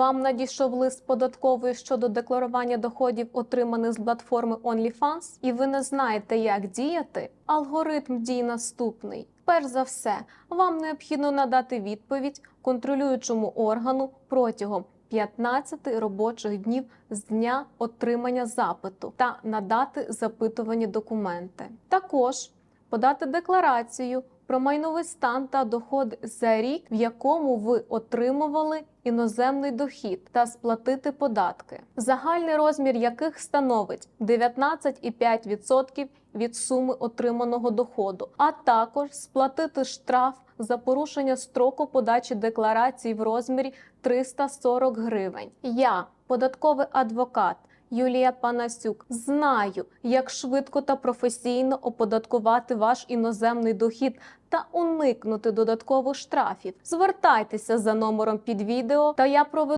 Вам надійшов лист податкової щодо декларування доходів, отриманих з платформи OnlyFans, і ви не знаєте, як діяти. Алгоритм дій наступний. Перш за все, вам необхідно надати відповідь контролюючому органу протягом 15 робочих днів з дня отримання запиту та надати запитувані документи. Також подати декларацію про майновий стан та доходи за рік, в якому ви отримували іноземний дохід, та сплатити податки, загальний розмір яких становить 19,5% від суми отриманого доходу, а також сплатити штраф за порушення строку подачі декларації в розмірі 340 гривень. Я, податковий адвокат. Юлія Панасюк знаю, як швидко та професійно оподаткувати ваш іноземний дохід та уникнути додаткових штрафів. Звертайтеся за номером під відео, та я проведу